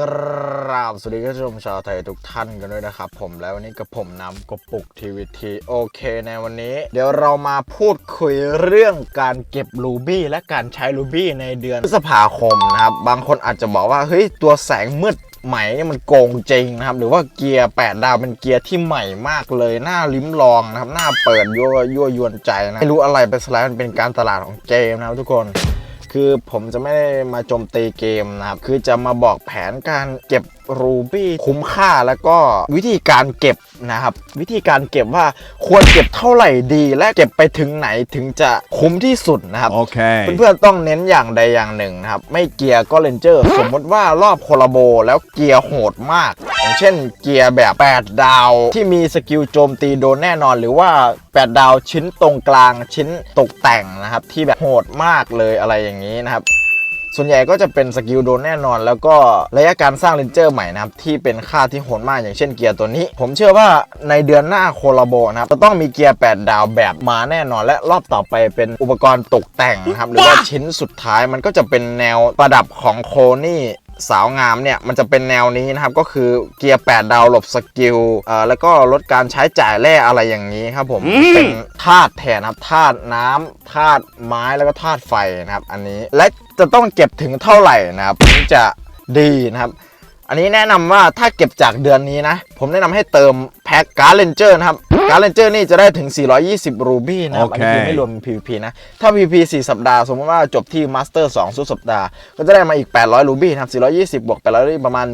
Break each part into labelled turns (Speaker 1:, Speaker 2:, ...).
Speaker 1: กราบสวัสดีท่านผู้ชมชาวไทยทุกท่านกันด้วยนะครับ ผมแล้ววันนี้กับผมน้ำกระปุกทีวีทีโอเค ในวันนี้ เดี๋ยวเรามาพูดคุยเรื่องการเก็บรูบี้และการใช้รูบี้ในเดือนพฤษภาคมนะครับ บางคนอาจจะบอกว่าเฮ้ยตัวแสงมืดไหมเนี่มันโกงจริงนะครับ หรือว่าเกียร์ 8 ดาวเป็นเกียร์ที่ใหม่มากเลยหน่าลิ้มลองนะครับหน่าเปิดยั่วยั่วยวนใจนะไม่รู้อะไรไปสไลด์มันเป็นการตลาดของเกมนะครับทุกคน คือผมจะไม่ได้มาโจมตีเกมนะครับ คือจะมาบอกแผนการเก็บ รูบี้คุ้มค่าแล้วก็วิธีการเก็บนะครับวิธีการเก็บว่าควรเก็บเท่าไหร่ดี และเก็บไปถึงไหนถึงจะคุ้มที่สุดนะครับ
Speaker 2: Okay.
Speaker 1: เพื่อนๆต้องเน้นอย่างใดอย่างหนึ่งนะครับไม่เกียร์ก็เลนเจอร์ สมมติว่ารอบโคลาโบแล้วเกียร์โหดมาก อย่างเช่นเกียร์แบบ 8 ดาว ที่มีสกิลโจมตีโดนแน่นอน หรือว่า 8 ดาวชิ้นตรงกลางชิ้นตกแต่งนะครับที่แบบโหดมากเลยอะไรอย่างนี้นะครับ ส่วนใหญ่ก็จะเป็นสกิลโดนแน่นอน แล้วก็ระยะการสร้างเลนเจอร์ใหม่นะครับที่เป็นค่าที่โหดมากอย่างเช่นเกียร์ตัวนี้ ผมเชื่อว่าในเดือนหน้าโคลาโบนะครับจะต้องมีเกียร์ 8 ดาวแบบมาแน่นอน และรอบต่อไปเป็นอุปกรณ์ตกแต่งนะครับหรือว่าชิ้นสุดท้ายมันก็จะเป็นแนวประดับของโคนี่สาวงามเนี่ยมันจะเป็นแนวนี้นะครับ ก็คือเกียร์ 8 ดาวหลบสกิลเอ่อแล้วก็ลดการใช้จ่ายแร่อะไรอย่างนี้ครับผม เป็นธาตุแทนนะครับธาตุน้ำธาตุไม้แล้วก็ธาตุไฟนะครับ อันนี้และจะต้องเก็บถึงเท่าไหร่นะครับถึงจะดีนะครับ อันนี้แนะนำว่าถ้าเก็บจากเดือนนี้นะ ผมแนะนำให้เติมแพ็กการ์เลนเจอร์นะครับการ์เลนเจอร์นี่จะได้ถึง 420 รูบี้นะครับอันนี้คือ
Speaker 2: โอเค
Speaker 1: ไม่รวม PVP นะ ถ้า PVP 4 สัปดาห์ สมมติว่าจบที่มาสเตอร์2สุดสัปดาห์ ก็จะได้มาอีก 800 รูบี้นะครับ 420 บวก800รูบี้ประมาณ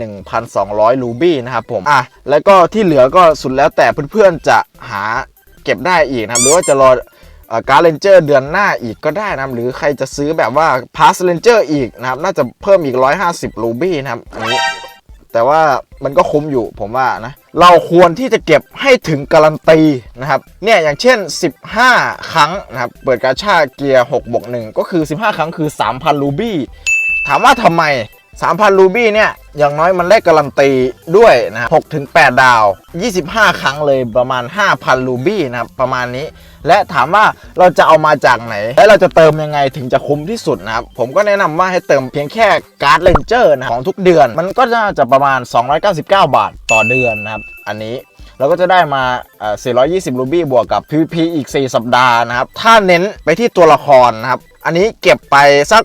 Speaker 1: 1,200 รูบี้นะครับผม อะ แล้วก็ที่เหลือก็สุดแล้วแต่เพื่อนๆจะหาเก็บได้อีกนะครับ หรือว่าจะรอการ์เลนเจอร์เดือนหน้าอีกก็ได้นะครับหรือใครจะซื้อแบบว่าพาสเลนเจอร์อีกนะครับ น่าจะเพิ่มอีก 150 รูบี้นะครับ อันนี้ แต่ว่ามันก็คุ้มอยู่ผมว่านะ เราควรที่จะเก็บให้ถึงการันตีนะครับ เนี่ยอย่างเช่น 15 ครั้งนะครับ เปิดกาชาเกียร์6บวก1ก็คือ 15 ครั้งคือ 3,000 รูบี้ ถามว่าทำไม 3,000 รูบี้เนี่ย อย่างน้อยมันแลกการันตีด้วยนะครับ6ถึง8ดาว 25 ครั้งเลยประมาณ 5,000 รูบี้นะครับประมาณนี้ และถามว่าเราจะเอามาจากไหน และเราจะเติมยังไงถึงจะคุ้มที่สุดนะครับ ผมก็แนะนำว่าให้เติมเพียงแค่การ์ดเลนเจอร์นะของทุกเดือน มันก็จะประมาณ 299 บาทต่อเดือนนะครับ อันนี้ เราก็จะได้มาเอ่อ420 รูบี้บวกกับ PVP อีก 4 สัปดาห์นะครับ ถ้าเน้นไปที่ตัวละครนะครับ อันนี้เก็บไปสัก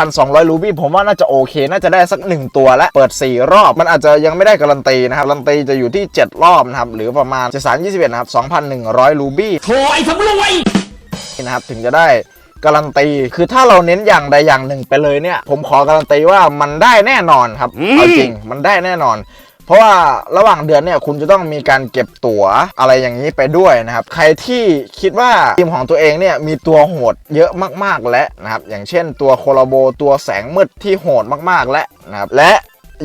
Speaker 1: 1,200 รูบี้ผมว่าน่าจะโอเค น่าจะได้สัก 1 ตัวและเปิด 4 รอบ มันอาจจะยังไม่ได้การันตีนะครับการันตีจะอยู่ที่ 7 รอบนะครับ หรือประมาณ73 21นะครับ 2,100 รูบี้
Speaker 2: โถ่ไอ้สำรวย
Speaker 1: นะครับ ถึงจะได้การันตี คือถ้าเราเน้นอย่างใดอย่างหนึ่งไปเลยเนี่ย ผมขอการันตีว่ามันได้แน่นอนครับ
Speaker 2: อืม
Speaker 1: เอาจริง มันได้แน่นอน เพราะว่าระหว่างเดือนเนี่ยคุณจะต้องมีการเก็บตั๋วอะไรอย่างนี้ไปด้วยนะครับ ใครที่คิดว่าทีมของตัวเองเนี่ยมีตัวโหดเยอะมากๆและนะครับ อย่างเช่นตัวโคลาโบตัวแสงมืดที่โหดมากๆและนะครับและ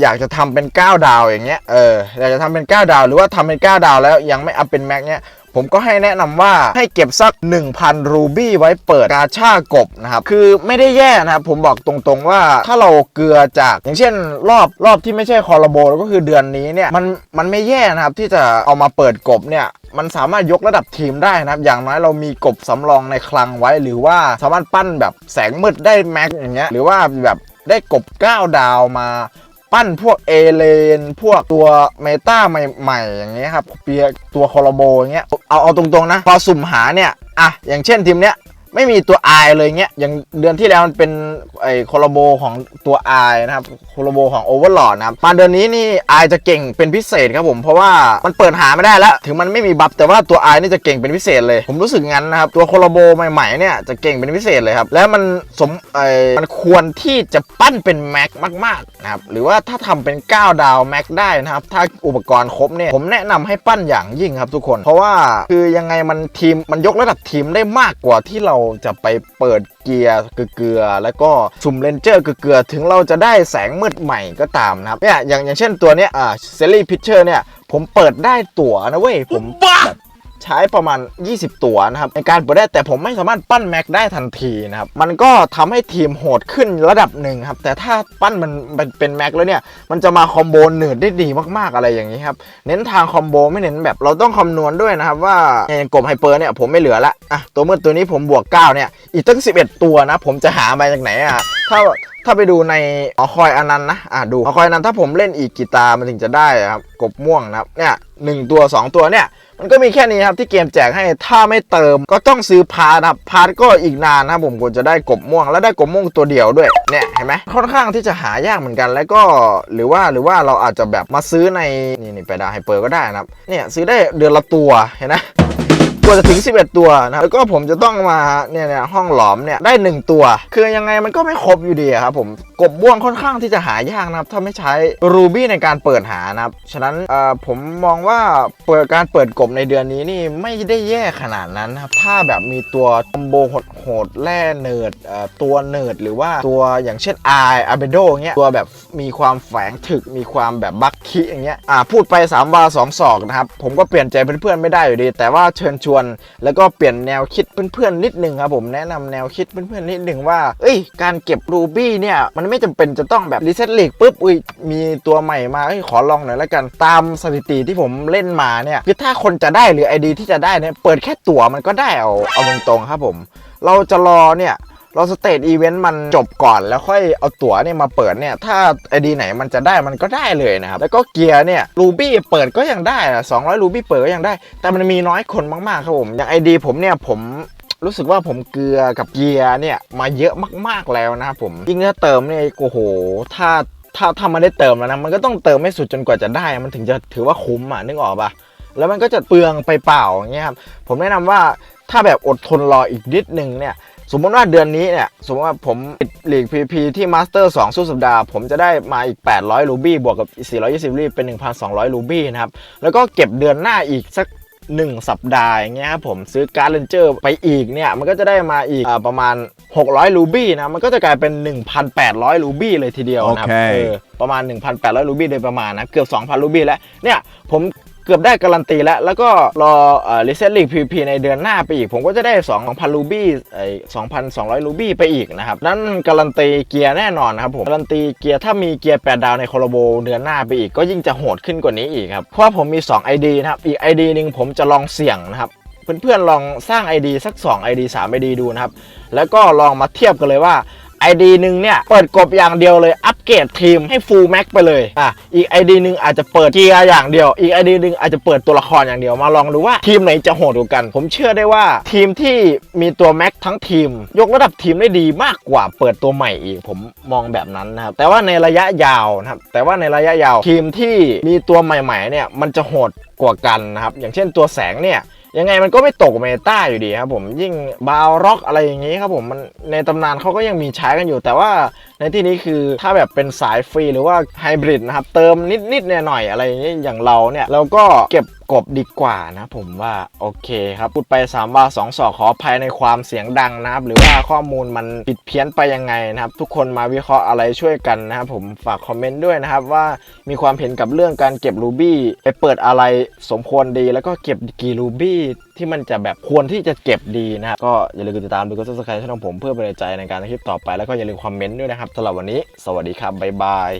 Speaker 1: อยากจะทำเป็น 9 ดาวอย่างเงี้ย เออ อยากจะทำเป็น 9 ดาว หรือว่าทำเป็น 9 ดาวแล้วยังไม่อัพเป็นแม็กเนี้ย ผมก็ให้แนะนำว่าให้เก็บสัก 1,000 รูบี้ไว้เปิดกาชากบนะครับคือไม่ได้แย่นะครับผมบอกตรงๆว่าถ้าเราเกลือจาก อย่างเช่น รอบรอบที่ไม่ใช่คอร์โบก็คือเดือนนี้เนี่ยมันมันไม่แย่นะครับที่จะเอามาเปิดกบเนี่ยมันสามารถยกระดับทีมได้นะครับ อย่างน้อยเรามีกบสำรองในคลังไว้ หรือว่าสามารถปั้นแบบแสงมืดได้แม็กอย่างเงี้ยหรือว่าแบบได้กบ9ดาวมา ปั้นพวกเอเลนพวกตัวเมตาใหม่ๆ อย่างเงี้ยครับเปียตัวคอร์โบอย่างเงี้ยเอาเอาตรงๆนะ พอสุ่มหาเนี่ย อะ อย่างเช่นทีมเนี้ย ไม่มีตัว I เลยเงี้ยอย่างเดือนที่แล้วมันเป็นไอ้คอร์โบของตัว I นะครับคอร์โบของ Overlord นะครับมาเดือนนี้นี่ I จะเก่งเป็นพิเศษครับผมเพราะว่ามันเปิดหาไม่ได้แล้ว ถึงมันไม่มีบัฟแต่ว่าตัว I นี่จะเก่งเป็นพิเศษเลย ผมรู้สึกงั้นนะครับ ตัวคอร์โบใหม่ๆเนี่ยจะเก่งเป็นพิเศษเลยครับ แล้วมันสมไอ้มันควรที่จะปั้นเป็นแม็กมากๆนะครับหรือว่าถ้าทำเป็น 9 ดาวแม็กได้นะครับถ้าอุปกรณ์ครบเนี่ยผมแนะนำให้ปั้นอย่างยิ่งครับทุกคน เพราะว่าคือยังไงมันทีมมันยกระดับทีมได้มากกว่าที่เราจะไปเปิดเกียร์เกลือๆแล้วก็สุ่มเลนเจอร์เกลือๆถึงเราจะได้แสงมืดใหม่ก็ตามนะครับเนี่ยอย่างอย่างเช่นตัวเนี้ยอ่าเซรี่พิชเชอร์เนี่ยผมเปิดได้ตั๋วนะเว้ยผมแบบ ใช้ประมาณ 20 ตัวนะครับในการเปิดได้แต่ผมไม่สามารถปั้นแม็กได้ทันทีนะครับมันก็ทำให้ทีมโหดขึ้นระดับหนึ่งครับแต่ถ้าปั้นมันเป็นแม็กแล้วเนี่ยมันจะมาคอมโบหนืดได้ดีมากๆอะไรอย่างนี้ครับเน้นทางคอมโบไม่เน้นแบบเราต้องคำนวณด้วยนะครับว่าอย่างกบไฮเปอร์เนี่ยผมไม่เหลือละอะตัวมืดตัวนี้ผมบวก 9 เนี่ยอีกตั้ง 11 ตัวนะผมจะหามาจากไหนอะถ้า ถ้าไปดูในหอคอยอนันต์นะ อะดูหอคอยอนันต์ถ้าผมเล่นอีกกีตาร์มันถึงจะได้ครับกบม่วงนะครับเนี่ยหนึ่งตัวสองตัวเนี่ย มันก็มีแค่นี้ครับที่เกมแจกให้ถ้าไม่เติมก็ต้องซื้อพาร์ทครับพาร์ทก็อีกนานนะผมกว่าจะได้กบม่วง แล้วได้กบม่วงตัวเดียวด้วยเนี่ยเห็นไหมค่อนข้างที่จะหายากเหมือนกันแล้วก็หรือว่าหรือว่าเราอาจจะแบบมาซื้อในนี่นี่ไปดาไฮเปอร์ก็ได้นะครับเนี่ยซื้อได้เดือนละตัวเห็นไหม กว่าจะถึง 11 ตัวนะแล้วก็ผมจะต้องมาเนี่ยเนี่ยห้องหลอมเนี่ยได้ 1 ตัว คือยังไงมันก็ไม่ครบอยู่ดีครับผมกบบ้วงค่อนข้างที่จะหายากนะครับถ้าไม่ใช้รูบี้ในการเปิดหานะครับฉะนั้นเอ่อผมมองว่าเปิดการเปิดกบในเดือนนี้นี่ไม่ได้แย่ขนาดนั้นนะครับถ้าแบบมีตัวคอมโบโหดแร่เนิร์ดตัวเนิร์ดหรือว่าตัวอย่างเช่นไออาเบโดเงี้ยตัวแบบมีความแฝงถึกมีความแบบบักคิอย่างเงี้ยอ่าพูดไป3วา2ศอกนะครับผมก็เปลี่ยนใจเพื่อนๆไม่ได้อยู่ดี แต่ว่าเชิญชวน แล้วก็เปลี่ยนแนวคิดเพื่อนๆนิดนึงครับผมแนะนำแนวคิดเพื่อนๆนิดนึงว่าเอ้ยการเก็บรูบี้เนี่ยมันไม่จำเป็นจะต้องแบบรีเซ็ตลีกปุ๊บอุ้ยมีตัวใหม่มาเอ้ยขอลองหน่อยแล้วกันตามสถิติที่ผมเล่นมาเนี่ยคือถ้าคนจะได้หรือไอดีที่จะได้เนี่ยเปิดแค่ตั๋วมันก็ได้เอาเอาตรงๆครับผม เราจะรอเนี่ย เราสเตทอีเวนต์มันจบก่อนแล้วค่อยเอาตั๋วเนี่ยมาเปิดเนี่ย ถ้าไอดีไหนมันจะได้มันก็ได้เลยนะครับ แล้วก็เกียร์เนี่ยรูบี้เปิดก็ยังได้อะ200รูบี้เปิดก็ยังได้ แต่มันมีน้อยคนมากๆครับผม อย่างไอดีผมเนี่ยผมรู้สึกว่าผมเกลือกับเกียร์เนี่ยมาเยอะมากๆแล้วนะครับผมยิ่งถ้าเติมเนี่ยโอ้โห ถ้าถ้าถ้ามันได้เติมแล้วนะมันก็ต้องเติมให้สุดจนกว่าจะได้ มันถึงจะถือว่าคุ้มอะนึกออกปะแล้วมันก็จะเปลืองไปเปล่าอย่างเงี้ยครับผมแนะนำว่าถ้าแบบอดทนรออีกนิดนึงเนี่ย สมมติว่าเดือนนี้เนี่ย สมมติว่าผมปิดลีก PVP ที่มาสเตอร์2สู้สัปดาห์ ผมจะได้มาอีก 800 รูบี้ บวกกับ 420 รูบี้ เป็น 1,200 รูบี้นะครับ แล้วก็เก็บเดือนหน้าอีกสัก 1 สัปดาห์อย่างเงี้ยครับผมซื้อการ์ดเลนเจอร์ไปอีกเนี่ย มันก็จะได้มาอีกอาประมาณ 600 รูบี้นะ มันก็จะกลายเป็น 1,800 รูบี้เลยทีเดียวนะครับ
Speaker 2: โอเค
Speaker 1: เออประมาณ 1,800 รูบี้โดยประมาณนะ เกือบ 2,000 รูบี้แล้ว เนี่ย ผม เกือบได้การันตีแล้ว แล้วก็รอเอ่อรีเซ็ตลีก PVP ในเดือนหน้าไปอีก ผมก็จะได้ 2,000 รูบี้ไอ้2,200 รูบี้ไปอีกนะครับ นั่นการันตีเกียร์แน่นอนครับผมการันตีเกียร์ถ้ามีเกียร์ 8 ดาวในโคโลโบเดือนหน้าไปอีกก็ยิ่งจะโหดขึ้นกว่านี้อีกครับ เพราะผมมี 2 ID นะครับ อีก ID หนึ่งผมจะลองเสี่ยงนะครับเพื่อนๆลองสร้าง ID สัก 2 ID 3 ID ดูนะครับ แล้วก็ลองมาเทียบกันเลยว่า ID หนึ่งเนี่ย เปิดกบอย่างเดียวเลย อัปเกรดทีมให้ full max ไปเลยอะอีก ID หนึ่งอาจจะเปิดเกียร์อย่างเดียว อีก ID หนึ่งอาจจะเปิดตัวละครอย่างเดียวมาลองดูว่าทีมไหนจะโหดกว่ากัน ผมเชื่อได้ว่าทีมที่มีตัวแม็กทั้งทีม ยกระดับทีมได้ดีมากกว่าเปิดตัวใหม่อีก ผมมองแบบนั้นนะครับแต่ว่าในระยะยาวนะครับแต่ว่าในระยะยาวทีมที่มีตัวใหม่ๆเนี่ยมันจะโหดกว่ากันนะครับอย่างเช่นตัวแสงเนี่ย ยังไงมันก็ไม่ตกเมตาอยู่ดีครับผมยิ่งบาวร็อกอะไรอย่างนี้ครับผมมันในตำนานเขาก็ยังมีใช้กันอยู่ แต่ว่าในที่นี้คือถ้าแบบเป็นสายฟรีหรือว่าไฮบริดนะครับเติมนิดๆหน่อยๆอะไรอย่างนี้อย่างเราเนี่ยเราก็เก็บ กบดีกว่านะผมว่าโอเคครับพูดไป3ว่า2ศอกขออภัยในความเสียงดังนะครับหรือว่าข้อมูลมันผิดเพี้ยนไปยังไงนะครับทุกคนมาวิเคราะห์อะไรช่วยกันนะครับผมฝากคอมเมนต์ด้วยนะครับว่ามีความเห็นกับเรื่องการเก็บรูบี้ไปเปิดอะไรสมควรดี แล้วก็เก็บกี่รูบี้ที่มันจะแบบควรที่จะเก็บดีนะครับก็อย่าลืมติดตามดูกดซับสไครต์ช่องผมเพื่อเป็นกำลังใจในการคลิปต่อไปแล้วก็อย่าลืมคอมเมนต์ด้วยนะครับสำหรับวันนี้ สวัสดีครับบ๊ายบาย